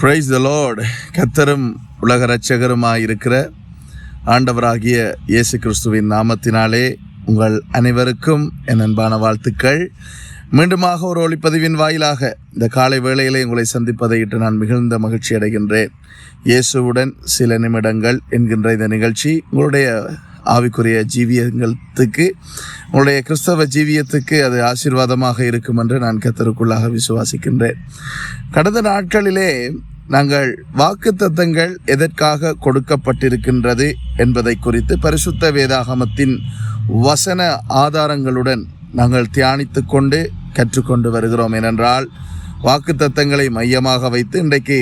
Price த Lord கத்தரும் உலக ரட்சகருமாக இருக்கிற ஆண்டவராகிய இயேசு கிறிஸ்துவின் நாமத்தினாலே உங்கள் அனைவருக்கும் என் அன்பான வாழ்த்துக்கள். மீண்டுமாக ஒரு ஒளிப்பதிவின் வாயிலாக இந்த காலை வேளையிலே உங்களை சந்திப்பதை இட்டு நான் மிகுந்த மகிழ்ச்சி அடைகின்றேன் இயேசுவுடன் சில நிமிடங்கள் என்கின்ற இந்த நிகழ்ச்சி உங்களுடைய ஆவிக்குரிய ஜீவியங்களுக்கு உங்களுடைய கிறிஸ்தவ ஜீவியத்துக்கு அது ஆசீர்வாதமாக இருக்கும் என்று நான் கத்தருக்குள்ளாக விசுவாசிக்கின்றேன். கடந்த நாட்களிலே நாங்கள் வாக்கு தத்தங்கள் எதற்காக கொடுக்கப்பட்டிருக்கின்றது என்பதை குறித்து பரிசுத்த வேதாகமத்தின் வசன ஆதாரங்களுடன் நாங்கள் தியானித்து கொண்டு கற்றுக்கொண்டு வருகிறோம். ஏனென்றால் வாக்கு தத்தங்களை மையமாக வைத்து இன்றைக்கு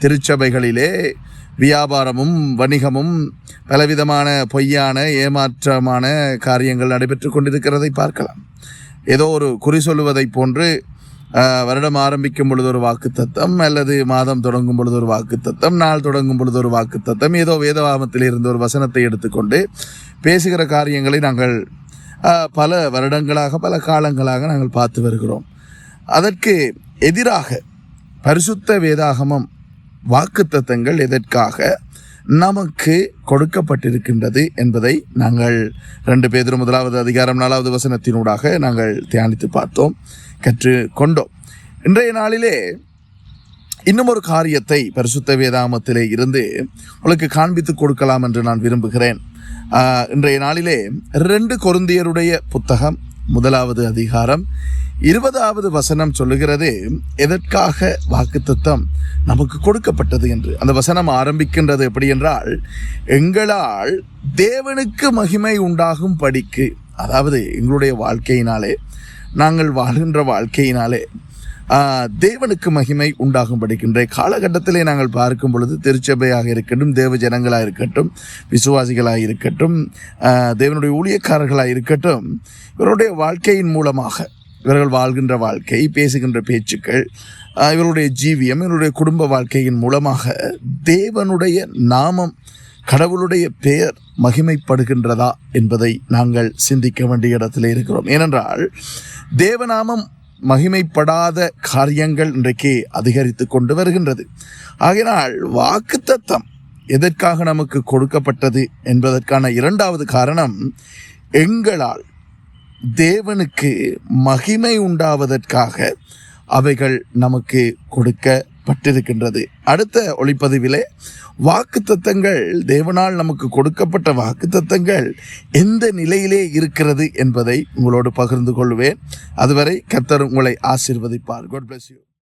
திருச்சபைகளிலே வியாபாரமும் வணிகமும் பலவிதமான பொய்யான ஏமாற்றமான காரியங்கள் நடைபெற்று கொண்டிருக்கிறதை பார்க்கலாம். ஏதோ ஒரு குறி சொல்லுவதைப் போன்று வருடம் ஆரம்பிக்கும் பொழுது ஒரு வாக்குத்தத்தம் அல்லது மாதம் தொடங்கும் பொழுது ஒரு வாக்குத்தத்தம் நாள் தொடங்கும் பொழுது ஒரு வாக்குத்தத்தம் ஏதோ வேதவாமத்தில் இருந்து ஒரு வசனத்தை எடுத்துக்கொண்டு பேசுகிற காரியங்களை நாங்கள் பல வருடங்களாக பல காலங்களாக நாங்கள் பார்த்து வருகிறோம். அதற்கு எதிராக பரிசுத்த வேதாகமம் வாக்குத்தத்தங்கள் எதற்காக நமக்கு கொடுக்கப்பட்டிருக்கின்றது என்பதை நாங்கள் ரெண்டு பேர் முதலாவது அதிகாரம் நாலாவது வசனத்தினூடாக நாங்கள் தியானித்து பார்த்தோம் கற்று கொண்டோம் இன்றைய நாளிலே இன்னும் ஒரு காரியத்தை பரிசுத்த வேதாமத்திலே இருந்து உங்களுக்கு காண்பித்து கொடுக்கலாம் என்று நான் விரும்புகிறேன். இன்றைய நாளிலே ரெண்டு கொருந்தியருடைய புத்தகம் முதலாவது அதிகாரம் இருபதாவது வசனம் சொல்லுகிறது எதற்காக வாக்குத்தத்தம் நமக்கு கொடுக்கப்பட்டது என்று? அந்த வசனம் ஆரம்பிக்கின்றது எப்படி என்றால் எங்களால் தேவனுக்கு மகிமை உண்டாகும் படிக்கு அதாவது எங்களுடைய வாழ்க்கையினாலே நாங்கள் வாழ்கின்ற வாழ்க்கையினாலே தேவனுக்கு மகிமை உண்டாகும் படிக்கின்ற காலகட்டத்திலே நாங்கள் பார்க்கும் பொழுது திருச்சபையாக இருக்கட்டும் தேவ ஜனங்களாக இருக்கட்டும் விசுவாசிகளாக இருக்கட்டும் தேவனுடைய ஊழியக்காரர்களாக இருக்கட்டும் இவருடைய வாழ்க்கையின் மூலமாக இவர்கள் வாழ்கின்ற வாழ்க்கை பேசுகின்ற பேச்சுக்கள் இவருடைய ஜீவியம் இவருடைய குடும்ப வாழ்க்கையின் மூலமாக தேவனுடைய நாமம் கடவுளுடைய பெயர் மகிமைப்படுகின்றதா என்பதை நாங்கள் சிந்திக்க வேண்டிய இடத்துல இருக்கிறோம். ஏனென்றால் தேவநாமம் மகிமைப்படாத காரியங்கள் இன்றைக்கு அதிகரித்து கொண்டு வருகின்றது. ஆகினால் வாக்குத்தத்தம் எதற்காக நமக்கு கொடுக்கப்பட்டது என்பதற்கான இரண்டாவது காரணம் எங்களால் தேவனுக்கு மகிமை உண்டாவதற்காக அவைகள் நமக்கு கொடுக்கப்பட்டிருக்கின்றது. அடுத்த ஒளிப்பதிவிலே வாக்குத்தத்தங்கள் தேவனால் நமக்கு கொடுக்கப்பட்ட வாக்குத்தத்தங்கள் எந்த நிலையிலே இருக்கிறது என்பதை உங்களோடு பகிர்ந்து கொள்வேன். அதுவரை கத்தர் உங்களை ஆசீர்வதிப்பார். God bless you